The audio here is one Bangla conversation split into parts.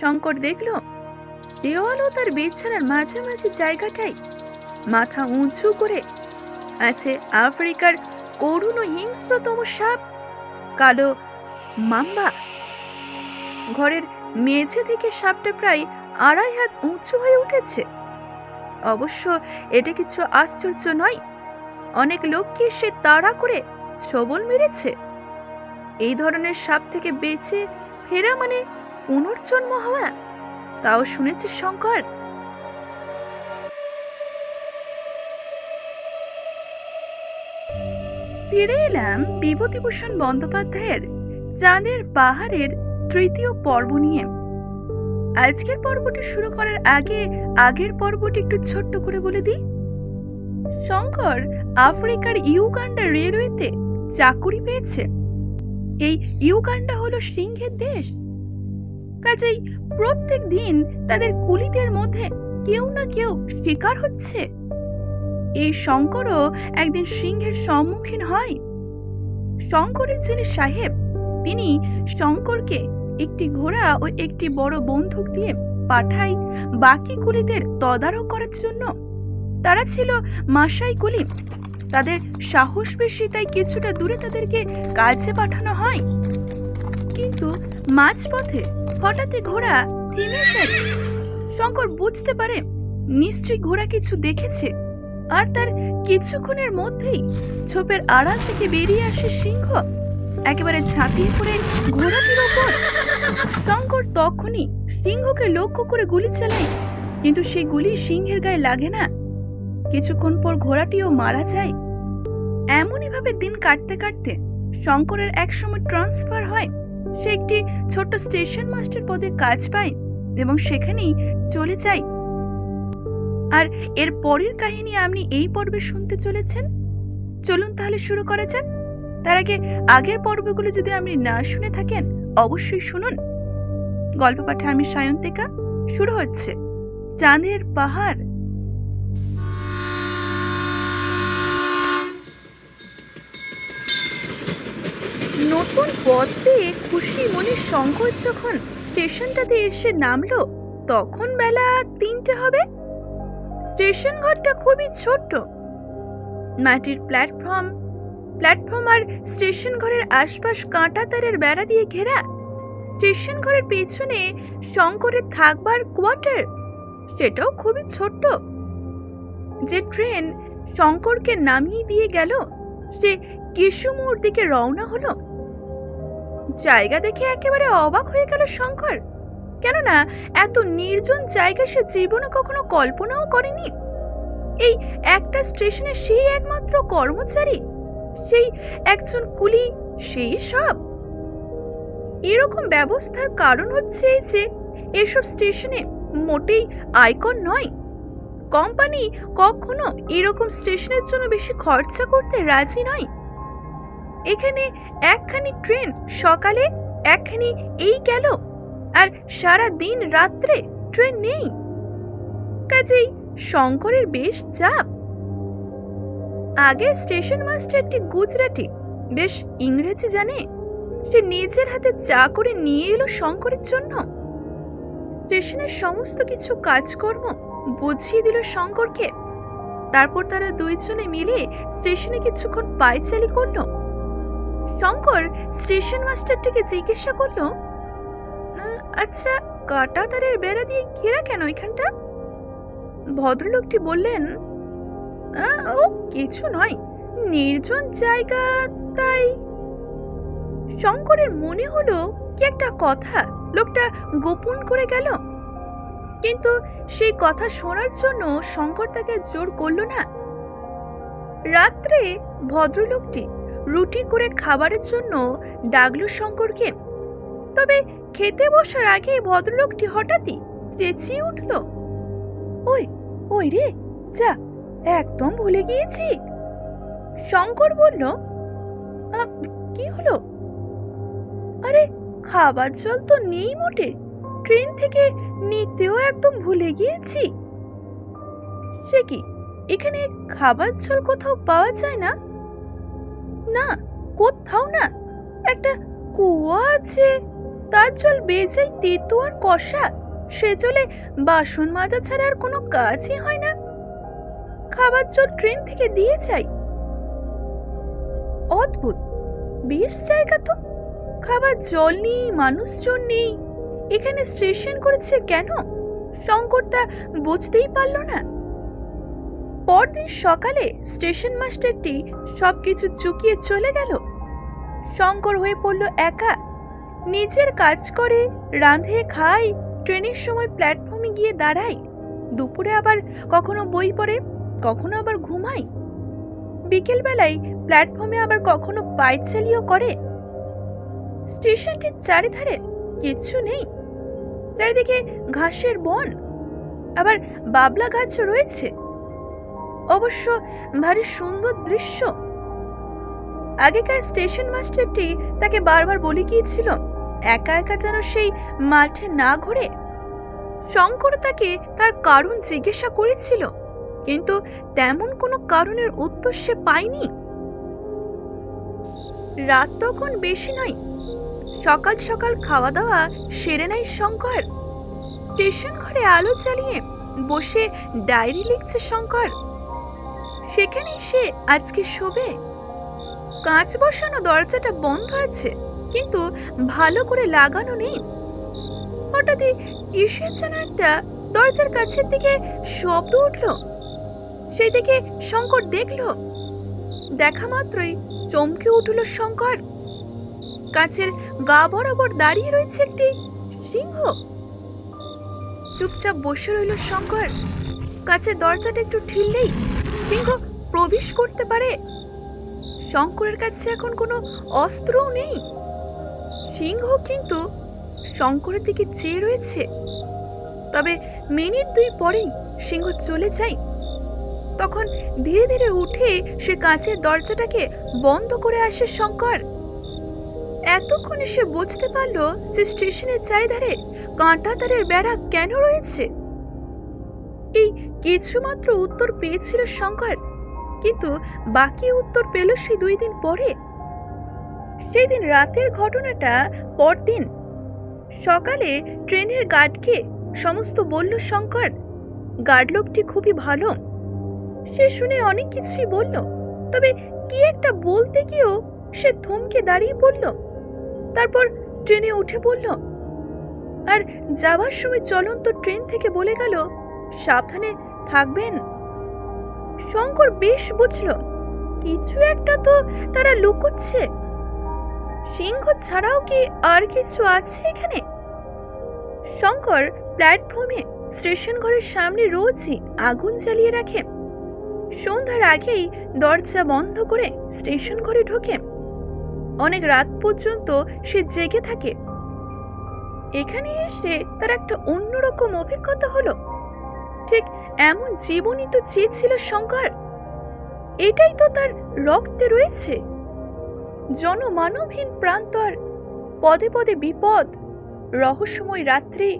শঙ্কর দেখল দেওয়াল ও তার বিছানার মাঝামাঝি জায়গাটাই। মাথা উঁচু করে আছে আফ্রিকার করুণ হিংস্রতম সাপ, কালো মাম্বা। ঘরের মেঝে থেকে সাপটা প্রায় আড়াই হাত উঁচু হয়ে উঠেছে। অবশ্য এটা কিছু আশ্চর্য নয়, অনেক লোককে সে তাড়া করে ছবল মেরেছে। এই ধরনের সাপ থেকে বেঁচে ফেরা মানে পুনর্জন্ম হওয়া? তাও শুনেছে শঙ্কর? ফিরে এলাম বিভূতিভূষণ বন্দ্যোপাধ্যায়ের চাঁদের পাহাড়ের তৃতীয় পর্ব নিয়ে। আজকের পর্বটি শুরু করার আগে আগের পর্বটি একটু ছোট্ট করে বলে দিই। শঙ্কর আফ্রিকার ইউগান্ডা রেলওয়েতে চাকুরি পেয়েছে। এই ইউগান্ডা হলো সিংহের দেশ। কাজেই প্রত্যেক দিন তাদের কুলিদের মধ্যে কেউ না কেউ শিকার হচ্ছে। এই শঙ্করও একদিন সিংহের সম্মুখীন হয়। শঙ্করের যিনি সাহেব, তিনি শঙ্করকে একটি ঘোড়া ও একটি বড় বন্দুক দিয়ে পাঠায় বাকি কুলিদের তদারক করার জন্য। তারা ছিল মাসাই কুলি। তাদের সাহস বেশি, তাই কিছুটা দূরে তাদেরকে কাজে পাঠানো হয়। কিন্তু মাঝপথে হঠাৎই ঘোড়া থেমে যায়। শঙ্কর বুঝতে পারে নিশ্চয়ই ঘোড়া কিছু দেখেছে, আর তার কিছুক্ষণের মধ্যেই ছোপের আড়াল থেকে বেরিয়ে আসে সিংহ, একেবারে ঝাঁপিয়ে পড়ে ঘোড়াটির ওপর। শঙ্কর তখনই সিংহকে লক্ষ্য করে গুলি চালায়, কিন্তু সেই গুলি সিংহের গায়ে লাগে না। কিছুক্ষণ পর ঘোড়াটিও মারা যায়। এমনই ভাবে দিন কাটতে কাটতে শঙ্করের একসময় ট্রান্সফার হয় সে একটি ছোট্ট স্টেশন মাস্টার পদে কাজ পায় এবং সেখানেই চলে যায়। আর এর পরের কাহিনী আপনি এই পর্বে শুনতে চলেছেন? চলুন তাহলে শুরু করা যাক। তার আগে আগের পর্বগুলো যদি আপনি না শুনে থাকেন, অবশ্যই শুনুন। গল্প পাঠে আমি সায়ন্তিকা। শুরু হচ্ছে। চাঁদের পাহাড়। নতুন পথ পেয়ে খুশি মনে শঙ্কর যখন স্টেশনটাতে এসে নামলো, তখন বেলা তিনটে হবে। স্টেশন ঘরটা খুবই ছোট্ট। মাটির প্ল্যাটফর্ম প্ল্যাটফর্ম আর স্টেশন ঘরের আশপাশ কাঁটা তারের বেড়া দিয়ে ঘেরা। স্টেশন ঘরের পেছনে শঙ্করের থাকবার কোয়ার্টার, সেটাও খুবই ছোট্ট। যে ট্রেন শঙ্করকে নামিয়ে দিয়ে গেল, সে কেশুমুর দিকে রওনা হলো। জায়গা দেখে একেবারে অবাক হয়ে গেল শঙ্কর। কেননা, এত নির্জন জায়গা সে জীবনে কখনো কল্পনাও করেনি। এই একটা স্টেশনে সেই একমাত্র কর্মচারী, সেই একজন কুলি, সেই সব। এরকম ব্যবস্থার কারণ হচ্ছে এই যে, এসব স্টেশনে মোটেই আয়কর নয়। কোম্পানি কখনো এরকম স্টেশনের জন্য বেশি খরচা করতে রাজি নয়। এখানে একখানি ট্রেন সকালে, একখানি এই গেল। আর সারা দিন রাত্রে ট্রেন নেই। কাজেই শঙ্করের বেশ চাপ। আগে স্টেশন মাস্টারটি গুজরাটি, বেশ ইংরেজি জানে। সে নিজের হাতে চা করে নিয়ে এলো শঙ্করের জন্য। স্টেশনের সমস্ত কিছু কাজকর্ম বুঝিয়ে দিল শঙ্করকে। তারপর তারা দুইজনে মিলে স্টেশনে কিছুক্ষণ পায়চালি করল। শঙ্কর স্টেশন মাস্টারটিকে জিজ্ঞাসা করল "আহ, আচ্ছা কাটা তারের বেড়া দিয়ে ঘেরা কেন এখানটা? ভদ্রলোকটি বললেন "আহ, ও কিছু নয় নির্জন জায়গা তাই। শঙ্করের মনে হলো কি একটা কথা লোকটা গোপন করে গেল। কিন্তু সেই কথা শোনার জন্য শঙ্কর তাকে জোর করল না। রাত্রে ভদ্রলোকটি রুটি করে খাবারের জন্য ডাকলো শঙ্করকে। তবে খেতে বসার আগে ভদ্রলোকটি হঠাৎই চেঁচিয়ে উঠল। ওই ওই রে যা একদম ভুলে গিয়েছি। শঙ্কর বলল "আ, কি হলো? আরে খাবার জল তো নেই মোটে ট্রেন থেকে নিতেও একদম ভুলে গিয়েছি। সে কি এখানে খাবার জল কোথাও পাওয়া যায় না? না, কোথাও না, একটা কুয়া আছে। তার জল বেজাই তেতো আর কষা। সে জলে বাসন মাজা ছাড়া আর কোনো কাজই হয় না। খাবার জল ট্রেন থেকে দিয়ে যাই। অদ্ভুত, বেশ জায়গা তো। খাবার জল নেই, মানুষজন নেই। এখানে স্টেশন করেছে কেন? শঙ্করটা বুঝতেই পারল না। পরদিন সকালে স্টেশন মাস্টারটি সবকিছু চুকিয়ে চলে গেল। শঙ্কর হয়ে পড়ল একা। নিজের কাজ করে, রাঁধে খাই ট্রেনের সময় প্ল্যাটফর্মে গিয়ে দাঁড়াই দুপুরে আবার কখনো বই পড়ে, কখনো আবার ঘুমাই বিকেলবেলায় প্ল্যাটফর্মে আবার কখনো পায়চালিও করে। স্টেশনটির চারিধারে কিচ্ছু নেই। চারিদিকে ঘাসের বন। আবার বাবলা গাছও রয়েছে। অবশ্য ভারী সুন্দর দৃশ্য। আগেকার স্টেশন মাস্টারটি তাকে বারবার বলে গিয়েছিল, একা একা যেন সেই মাঠে না ঘুরে। শঙ্কর তাকে তার কারণ জিজ্ঞাসা করেছিল, কিন্তু তেমন কোনো কারণের উত্তর সে পায়নি। রাত তখন বেশি নয়। সকাল সকাল খাওয়া দাওয়া সেরে নেয় শঙ্কর। স্টেশন ঘরে আলো জ্বালিয়ে বসে ডায়েরি লিখছে শঙ্কর। সেখানেই সে আজকে শোবে। কাঁচ বসানো দরজাটা বন্ধ আছে, কিন্তু ভালো করে লাগানো নেই। হঠাৎই কিসের যেন একটা দরজার কাছের দিকে শব্দ উঠল। সেই দিকে শঙ্কর দেখল। দেখা মাত্রই চমকে উঠল শঙ্কর। কাছের গা বরাবর দাঁড়িয়ে রয়েছে একটি সিংহ। চুপচাপ বসে রইল শঙ্কর। কাছের দরজাটা একটু ঠেললেই সিংহ প্রবেশ করতে পারে? শঙ্করের কাছে এখন কোনো অস্ত্রও নেই। সিংহ কিন্তু শঙ্করের দিকে চেয়ে রয়েছে। তবে মিনিট দুই পরেই সিংহ চলে যায়। তখন ধীরে ধীরে উঠে সে কাঁচের দরজাটাকে বন্ধ করে আসে শঙ্কর। এতক্ষণে সে বুঝতে পারল যে স্টেশনের চারিধারে কাঁটা তারের বেড়া কেন রয়েছে। কিছুমাত্র উত্তর পেয়েছিল শঙ্কর, কিন্তু বাকি উত্তর পেল সে দুই দিন পরে। সেই দিন রাতের ঘটনাটা পরদিন। সকালে ট্রেনের গার্ডকে সমস্ত বলল শঙ্কর, গার্ড লোকটি খুবই ভালো। সে শুনে অনেক কিছুই বলল, তবে কি একটা বলতে গিয়েও সে থমকে দাঁড়িয়ে পড়ল। তারপর ট্রেনে উঠে পড়ল। আর যাবার সময় চলন্ত ট্রেন থেকে বলে গেল, সাবধানে থাকবেন? শঙ্কর বেশ বুঝল, কিছু একটা তো তারা লুকোচ্ছে। সিংহ ছাড়াও কি আর কিছু আছে এখানে? শঙ্কর প্ল্যাটফর্মে স্টেশন ঘরের সামনে রোজই আগুন জ্বালিয়ে রাখে। সন্ধ্যার আগেই দরজা বন্ধ করে স্টেশন ঘরে ঢোকে। অনেক রাত পর্যন্ত সে জেগে থাকে। এখানে এসে তার একটা অন্যরকম অভিজ্ঞতা হলো। ঠিক এমন জীবনই তো চেয়েছিল শঙ্কর। এটাই তো তার রক্তে রয়েছে। জনমানবহীন প্রান্তর, পদে পদে বিপদ, রহস্যময় রাত্রি,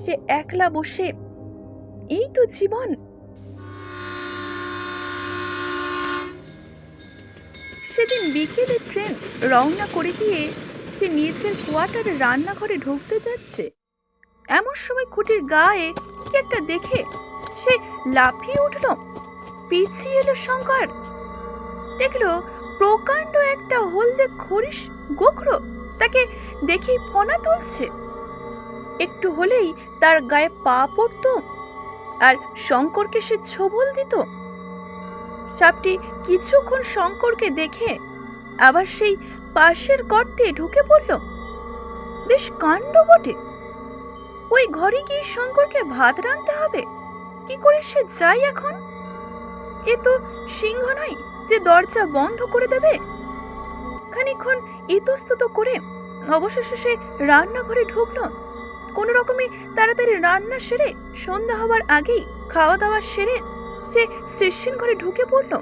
সে একলা বসে, এই তো জীবন। সেদিন বিকেলে ট্রেন রওনা করে দিয়ে সে নিজের কোয়ার্টারে রান্নাঘরে ঢুকতে যাচ্ছে। এমন সময় খুঁটির গায়ে কি একটা দেখে সে লাফিয়ে উঠল। পিছিয়ে এলো শঙ্কর। দেখল প্রকাণ্ড একটা হলদে খরিস গোখরো তাকে দেখেই ফোনা তুলছে। একটু হলেই তার গায়ে পা পড়তো আর শঙ্করকে সে ছোবল দিত। সাপটি কিছুক্ষণ শঙ্করকে দেখে আবার সেই পাশের গর্তে ঢুকে পড়ল। বেশ কাণ্ড বটে। ওই ঘরে গিয়ে শঙ্করকে ভাত রাঁধতে হবে। কি করে সে যায় এখন? এ তো সিংহ নয় যে দরজা বন্ধ করে দেবে। খানিক্ষণ ইতস্তত করে অবশেষে সে রান্নাঘরে ঢুকলো। কোনো রকমে তাড়াতাড়ি রান্না সেরে সন্ধ্যা হওয়ার আগেই খাওয়া দাওয়া সেরে সে স্টেশন ঘরে ঢুকে পড়ল।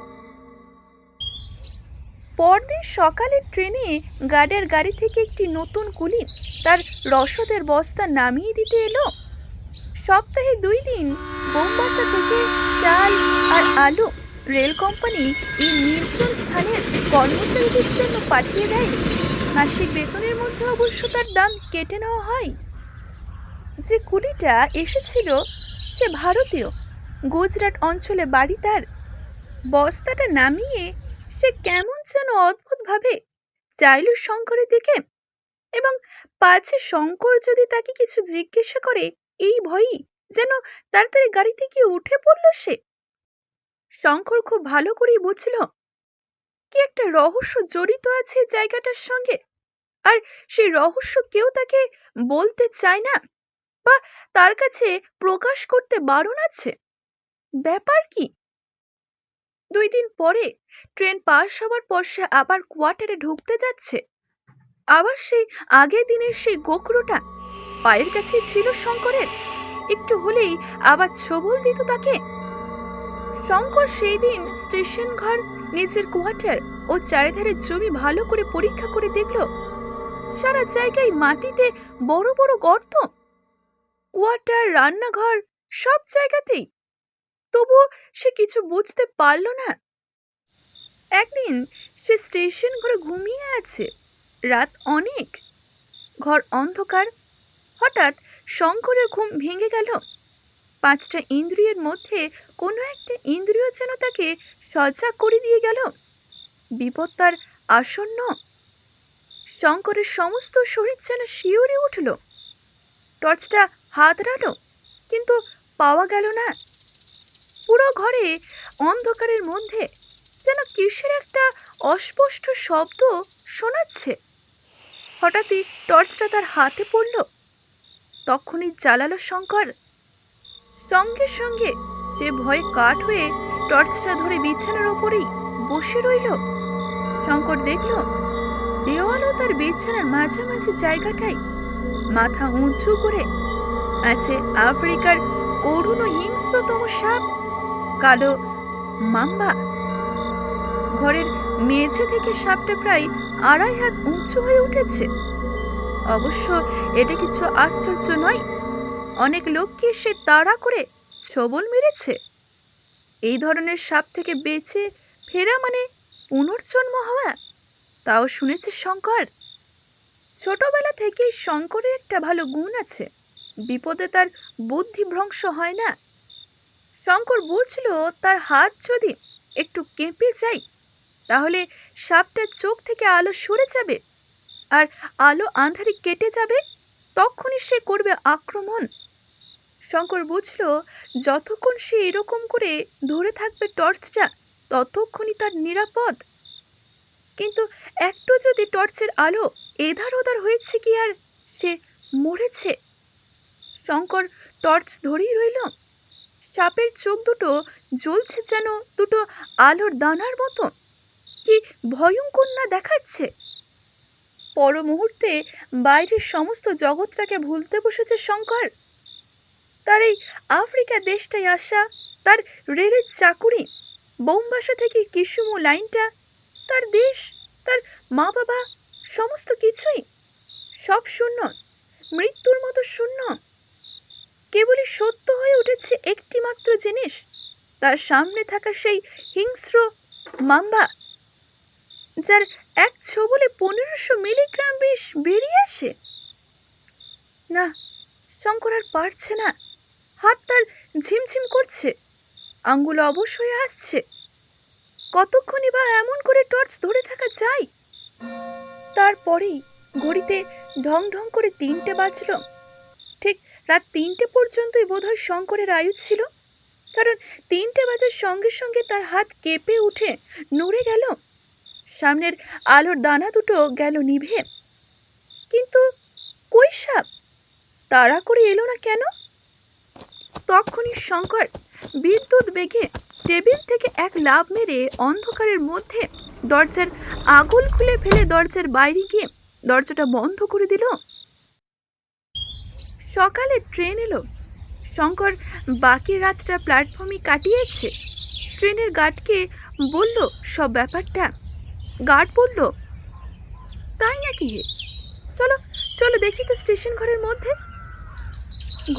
পরদিন সকালে ট্রেনে গার্ডের গাড়ি থেকে একটি নতুন কুলি তার রসদের বস্তা নামিয়ে দিতে এলো। সপ্তাহে দুই দিন বোমবাসা থেকে চাল আর আলু রেল কোম্পানি এই নির্জন স্থানের কর্মচারীদের জন্য পাঠিয়ে দেয়। মাসিক বেতনের মধ্যে অবশ্য তার দাম কেটে নেওয়া হয়। যে কুলিটা এসেছিল, সে ভারতীয়। গুজরাট অঞ্চলে বাড়ি তার। বস্তাটা নামিয়ে সে কেমন যেন অদ্ভুতভাবে চাইল শঙ্করের দিকে এবং পাছে শঙ্কর যদি তাকে কিছু জিজ্ঞাসা করে এই ভয়ই যেন তাড়াতাড়ি গাড়ি থেকে উঠে পড়ল সে। শঙ্কর খুব ভালো করেই বুঝল কি একটা রহস্য জড়িত আছে জায়গাটার সঙ্গে। আর সেই রহস্য কেউ তাকে বলতে চায় না বা তার কাছে প্রকাশ করতে বারণ আছে? ব্যাপার কি? দুই দিন পরে ট্রেন পাস হওয়ার পর সে আবার কোয়ার্টারে ঢুকতে যাচ্ছে। আবার সেই আগের দিনের সেই গোখরোটা পায়ের কাছে ছিল শঙ্করের। একটু হলেই আবার ছবল দিত তাকে। শঙ্কর সেই দিন স্টেশন ঘর, নিজের কোয়ার্টার ও চারিধারে জমি ভালো করে পরীক্ষা করে দেখল। সারা জায়গায় মাটিতে বড় বড় গর্ত। কোয়ার্টার, রান্নাঘর, সব জায়গাতেই। তবুও সে কিছু বুঝতে পারল না। একদিন সে স্টেশন ঘরে ঘুমিয়ে আছে। রাত অনেক। ঘর অন্ধকার হঠাৎ শঙ্করের ঘুম ভেঙে গেল। পাঁচটা ইন্দ্রিয়ের মধ্যে কোনো একটা ইন্দ্রিয় যেন তাকে সজাগ করে দিয়ে গেল। বিপদ তার আসন্ন। শঙ্করের সমস্ত শরীর যেন শিউরে উঠল। টর্চটা হাতড়ালো, কিন্তু পাওয়া গেল না। পুরো ঘরে অন্ধকারের মধ্যে যেন কিসের একটা অস্পষ্ট শব্দ শোনাচ্ছে। হঠাৎই টর্চটা তার হাতে পড়ল। তখনই জ্বালালো শঙ্কর। সঙ্গে সঙ্গে সে ভয়ে কাঠ হয়ে টর্চটা ধরে বিছানার ওপরেই বসে রইল। শঙ্কর দেখল, দেওয়ালও তার বিছানার মাঝামাঝি জায়গাটাই মাথা উঁচু করে আছে আফ্রিকার করুণ হিংস্রতম সাপ, কালো মাম্বা। ঘরের মেঝে থেকে সাপটা প্রায় আড়াই হাত উঁচু হয়ে উঠেছে। অবশ্য এটা কিছু আশ্চর্য নয়। অনেক লোককে সে তাড়া করে ছবল মেরেছে? এই ধরনের সাপ থেকে বেঁচে ফেরা মানে পুনর্জন্ম হওয়া? তাও শুনেছে শঙ্কর। ছোটবেলা থেকেই শঙ্করের একটা ভালো গুণ আছে। বিপদে তার বুদ্ধি ভ্রংশ হয় না। শঙ্কর বুঝল তার হাত যদি একটু কেঁপে যায়, তাহলে সাপটার চোখ থেকে আলো সরে যাবে। আর আলো আন্ধারে কেটে যাবে, তখনই সে করবে আক্রমণ। শঙ্কর বুঝল, যতক্ষণ সে এরকম করে ধরে থাকবে টর্চটা, ততক্ষণই তার নিরাপদ। কিন্তু একটু যদি টর্চের আলো এধার ওধার হয়েছে কি আর সে মরেছে? শঙ্কর টর্চ ধরেই রইল। সাপের চোখ দুটো জ্বলছে যেন দুটো আলোর দানার মতো। কি ভয়ঙ্কর না দেখাচ্ছে? পর মুহূর্তে বাইরের সমস্ত জগৎটাকে ভুলতে বসেছে শঙ্কর। তার এই আফ্রিকা দেশটাই আসা তার রেলের চাকুরি, বোমবাসা থেকে কিসুমু লাইনটা, তার দেশ, তার মা বাবা সমস্ত কিছুই সব শূন্য, মৃত্যুর মতো শূন্য। কেবলই সত্য হয়ে উঠেছে একটি মাত্র জিনিস, তার সামনে থাকা সেই হিংস্র মাম্বা, যার এক ছবলে পনেরোশো মিলিগ্রাম বিষ বেরিয়ে আসে। না, শঙ্কর আর পারছে না। হাত তার ঝিমঝিম করছে। আঙ্গুল অবশ হয়ে আসছে। কতক্ষণই বা এমন করে টর্চ ধরে থাকা যায়? তারপরেই ঘড়িতে ঢং ঢং করে তিনটে বাজল। ঠিক রাত তিনটে পর্যন্তই বোধহয় শঙ্করের আয়ু ছিল। কারণ তিনটে বাজার সঙ্গে সঙ্গে তার হাত কেঁপে উঠে নড়ে গেল। সামনের আলোর দানা দুটো গেল নিভে। কিন্তু কই সাপ? তাড়া করে এলো না কেন? তখনই শঙ্কর বিদ্যুৎ বেগে টেবিল থেকে এক লাভ মেরে অন্ধকারের মধ্যে দরজার আগুল খুলে ফেলে দরজার বাইরে গিয়ে দরজাটা বন্ধ করে দিল। সকালে ট্রেন এলো। শঙ্কর বাকি রাতটা প্ল্যাটফর্মে কাটিয়েছে। ট্রেনের গার্ডকে বলল, সব ব্যাপারটা গার্ড বলল, তাই নাকি চলো চলো দেখি তো স্টেশন ঘরের মধ্যে।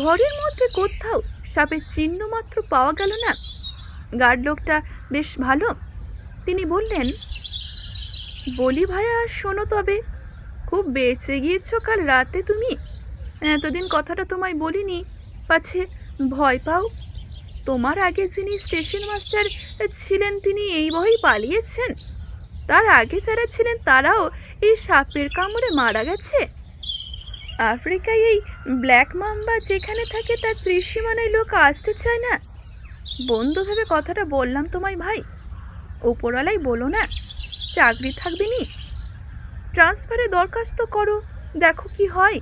ঘরের মধ্যে কোথাও সাপের চিহ্ন মাত্র পাওয়া গেল না? গার্ড লোকটা বেশ ভালো। তিনি বললেন, বলি ভাইয়া শোনো তবে, খুব বেঁচে গিয়েছ কাল রাতে তুমি। এতদিন কথাটা তোমায় বলিনি, পাছে ভয় পাও? তোমার আগে যিনি স্টেশন মাস্টার ছিলেন, তিনি এই ভয়েই পালিয়েছেন। তার আগে যারা ছিলেন তারাও এই সাপের কামড়ে মারা গেছে। আফ্রিকায় এই ব্ল্যাক মাম্বা যেখানে থাকে, তার ত্রিসীমানায় লোক আসতে চায় না। বন্ধু ভেবে কথাটা বললাম তোমায় ভাই। ওপরওয়ালাই বলো না, চাকরি থাকবে নি। ট্রান্সফারে দরখাস্ত করো, দেখো কি হয়।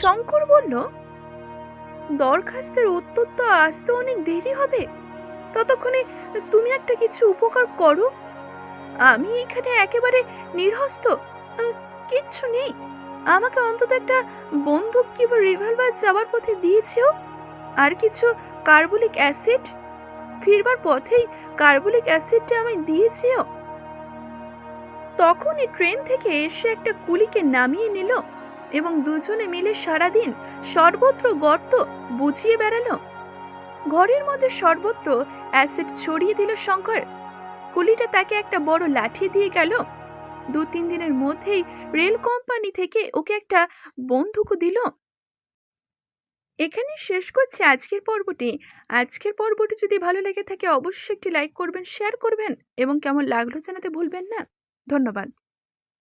শঙ্কর বলল, দরখাস্তের উত্তর তো আসতে অনেক দেরি হবে। ততক্ষণে তুমি একটা কিছু উপকার করো। আমি এখানে একেবারে নির্হস্ত কিচ্ছু নেই। আমাকে অন্তত একটা বন্দুক কিংবা রিভলভার যাওয়ার পথে দিয়েছেও। আর কিছু কার্বলিক অ্যাসিড ফিরবার পথেই কার্বলিক অ্যাসিডটা আমায় দিয়েছেও। তখনই ট্রেন থেকে এসে একটা কুলিকে নামিয়ে নিল এবং দুজনে মিলে সারাদিন সর্বত্র গর্ত বুঝিয়ে বেড়ালো। ঘরের মধ্যে সর্বত্র অ্যাসিড ছড়িয়ে দিল শঙ্কর। কুলিটা তাকে একটা বড় লাঠি দিয়ে গেল। দু তিন দিনের মধ্যেই রেল কোম্পানি থেকে ওকে একটা বন্দুকও দিল। এখানে শেষ করছি আজকের পর্বটি। আজকের পর্বটি যদি ভালো লেগে থাকে, অবশ্যই একটি লাইক করবেন, শেয়ার করবেন এবং কেমন লাগল জানাতে ভুলবেন না। ধন্যবাদ।